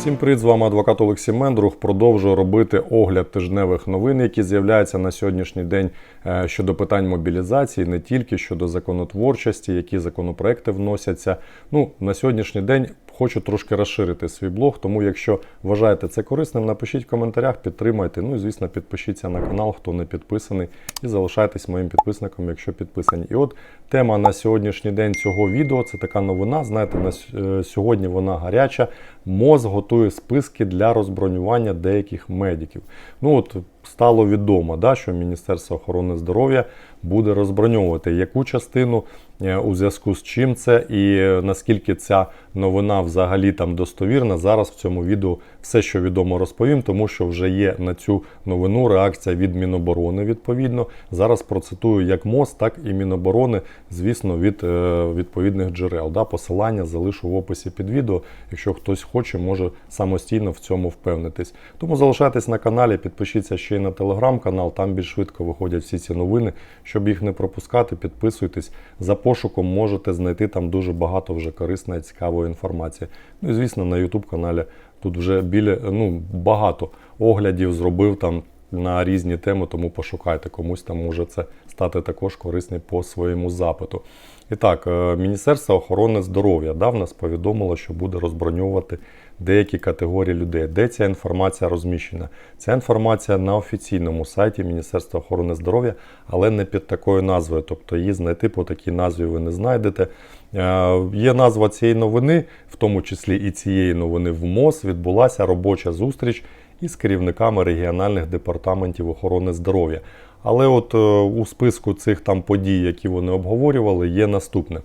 Всім привіт, з вами адвокат Олексій Мендрух. Продовжую робити огляд тижневих новин, які з'являються на сьогоднішній день е, щодо питань мобілізації, не тільки щодо законотворчості, які законопроекти вносяться. Ну на сьогоднішній день хочу трошки розширити свій блог. Тому, якщо вважаєте це корисним, напишіть в коментарях, підтримайте. Ну і звісно, підпишіться на канал, хто не підписаний, і залишайтесь моїм підписником, якщо підписані. І от тема на сьогоднішній день цього відео це така новина. Знаєте, на е, сьогодні вона гаряча. МОЗ готує списки для розбронювання деяких медиків. Ну от стало відомо, да, що Міністерство охорони здоров'я буде розброньовувати яку частину е, у зв'язку з чим це і е, наскільки ця новина взагалі там достовірна. Зараз в цьому відео все, що відомо, розповім, тому що вже є на цю новину реакція від Міноборони. Відповідно, зараз процитую як МОЗ, так і Міноборони, звісно, від е, відповідних джерел. Да, посилання залишу в описі під відео. Якщо хтось хоче, може самостійно в цьому впевнитись. Тому залишайтесь на каналі, підпишіться ще й на телеграм-канал, там більш швидко виходять всі ці новини. Щоб їх не пропускати, підписуйтесь. За пошуком можете знайти там дуже багато вже корисної, цікавої інформації. Ну і звісно, на YouTube каналі тут вже біля ну, багато оглядів зробив там на різні теми, тому пошукайте. Комусь там може це стати також корисним по своєму запиту. І так, е, Міністерство охорони здоров'я да, в нас повідомило, що буде розброньовувати деякі категорії людей. Де ця інформація розміщена? Ця інформація на офіційному сайті Міністерства охорони здоров'я, але не під такою назвою. Тобто її знайти по такій назві ви не знайдете. Е, Є назва цієї новини, в тому числі і цієї новини в МОЗ відбулася робоча зустріч із керівниками регіональних департаментів охорони здоров'я. Але от е, у списку цих там подій, які вони обговорювали, є наступне.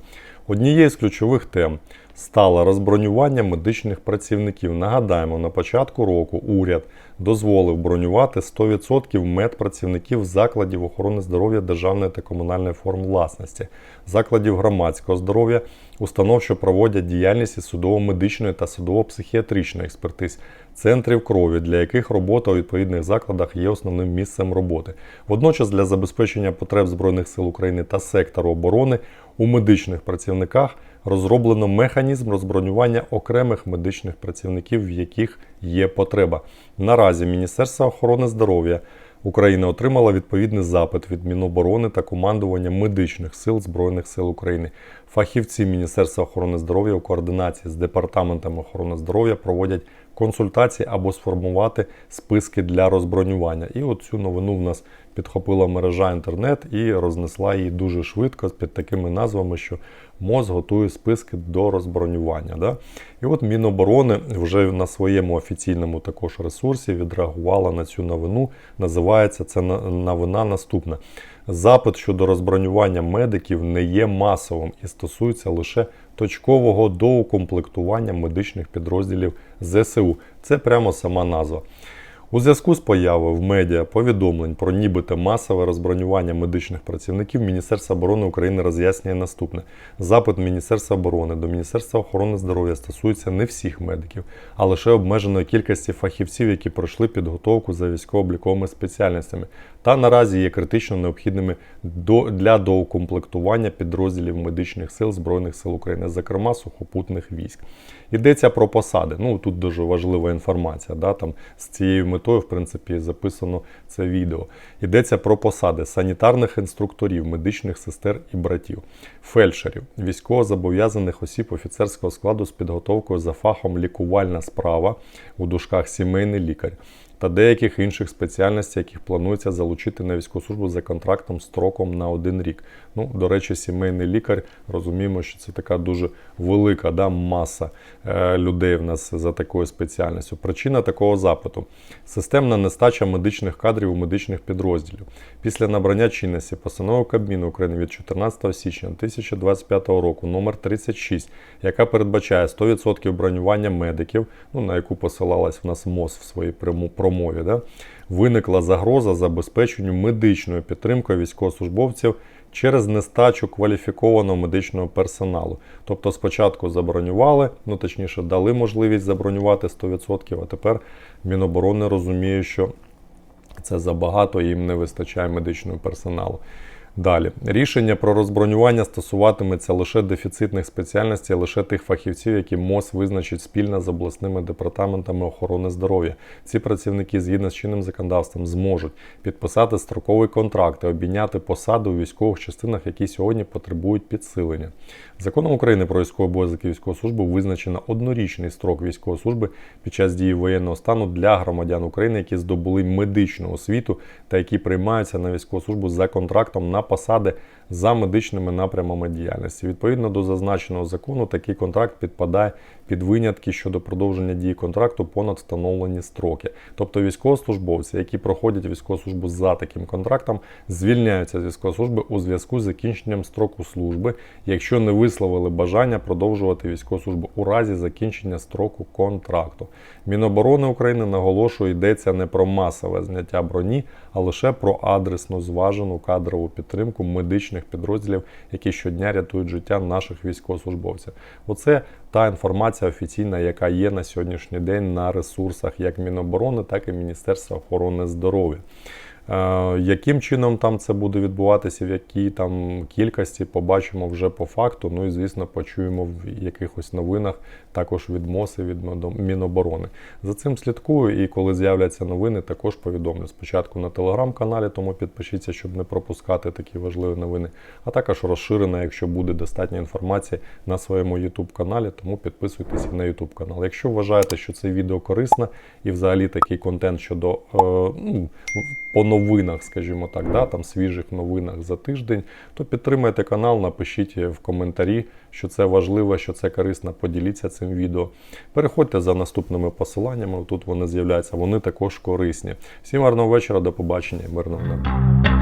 Однією з ключових тем стало розбронювання медичних працівників. Нагадаємо, на початку року уряд дозволив бронювати 100% медпрацівників закладів охорони здоров'я державної та комунальної форм власності, закладів громадського здоров'я, установ, що проводять діяльність із судово-медичної та судово-психіатричної експертиз, центрів крові, для яких робота у відповідних закладах є основним місцем роботи. Водночас для забезпечення потреб Збройних сил України та сектору оборони у медичних працівниках розроблено механізм розбронювання окремих медичних працівників, в яких є потреба. Наразі Міністерство охорони здоров'я України отримало відповідний запит від Міноборони та командування медичних сил Збройних сил України. Фахівці Міністерства охорони здоров'я у координації з департаментом охорони здоров'я проводять консультації або сформувати списки для розбронювання. І от цю новину в нас підхопила мережа інтернет і рознесла її дуже швидко під такими назвами, що МОЗ готує списки до розбронювання. Да? І от Міноборони вже на своєму офіційному також ресурсі відреагувала на цю новину. Називається це новина наступна. Запит щодо розбронювання медиків не є масовим і стосується лише точкового доукомплектування медичних підрозділів ЗСУ. Це прямо сама назва. У зв'язку з появою в медіа повідомлень про нібито масове розбронювання медичних працівників Міністерство оборони України роз'яснює наступне: запит Міністерства оборони до Міністерства охорони здоров'я стосується не всіх медиків, а лише обмеженої кількості фахівців, які пройшли підготовку за військово-обліковими спеціальностями, та наразі є критично необхідними для доукомплектування підрозділів медичних сил Збройних сил України, зокрема сухопутних військ. Йдеться про посади. Ну тут дуже важлива інформація. Да, там з цією метою, в принципі, записано це відео. Йдеться про посади санітарних інструкторів, медичних сестер і братів, фельдшерів, військовозобов'язаних осіб офіцерського складу з підготовкою за фахом лікувальна справа у дужках сімейний лікар. Та деяких інших спеціальностей, яких планується залучити на військову службу за контрактом строком на один рік. Ну, до речі, сімейний лікар розуміємо, що це така дуже велика да, маса е, людей в нас за такою спеціальністю. Причина такого запиту системна нестача медичних кадрів у медичних підрозділів. Після набрання чинності постанови Кабміну України від 14 січня 2025 року номер 36, яка передбачає 100% бронювання медиків, ну на яку посилалась в нас МОЗ в своїй пряму- промові, да, виникла загроза забезпеченню медичною підтримкою військовослужбовців через нестачу кваліфікованого медичного персоналу. Тобто спочатку забронювали, ну точніше, дали можливість забронювати 100%, а тепер Міноборони розуміє, що це забагато, їм не вистачає медичного персоналу. Далі рішення про розбронювання стосуватиметься лише дефіцитних спеціальностей, лише тих фахівців, які МОЗ визначить спільно з обласними департаментами охорони здоров'я. Ці працівники згідно з чинним законодавством зможуть підписати строковий контракт і обійняти посади у військових частинах, які сьогодні потребують підсилення. Законом України про військовий обов'язок і військову службу визначено однорічний строк військової служби під час дії воєнного стану для громадян України, які здобули медичну освіту та які приймаються на військову службу за контрактом на посади за медичними напрямами діяльності. Відповідно до зазначеного закону, такий контракт підпадає під винятки щодо продовження дії контракту понад встановлені строки. Тобто військовослужбовці, які проходять військову службу за таким контрактом, звільняються з військової служби у зв'язку з закінченням строку служби, якщо не висловили бажання продовжувати військову службу у разі закінчення строку контракту. Міноборони України наголошує, йдеться не про масове зняття броні, а лише про адресно зважену кадрову підтримку медичних підрозділів, які щодня рятують життя наших військовослужбовців. Оце та інформація офіційна, яка є на сьогоднішній день на ресурсах як Міноборони, так і Міністерства охорони здоров'я. Е, Яким чином там це буде відбуватися, в якій там кількості побачимо вже по факту. Ну і звісно, почуємо в якихось новинах також від МОСи, від Міноборони. За цим слідкую, і коли з'являться новини, також повідомлю. Спочатку на телеграм-каналі, тому підпишіться, щоб не пропускати такі важливі новини. А також розширена, якщо буде достатньо інформації на своєму YouTube каналі, тому підписуйтесь на YouTube канал. Якщо вважаєте, що це відео корисне і взагалі такий контент щодо е, ну, по новинах, скажімо так, да, там свіжих новинах за тиждень, то підтримайте канал, напишіть в коментарі, що це важливо, що це корисно, поділіться цим відео. Переходьте за наступними посиланнями, тут вони з'являються, вони також корисні. Всім гарного вечора, до побачення, мирного неба.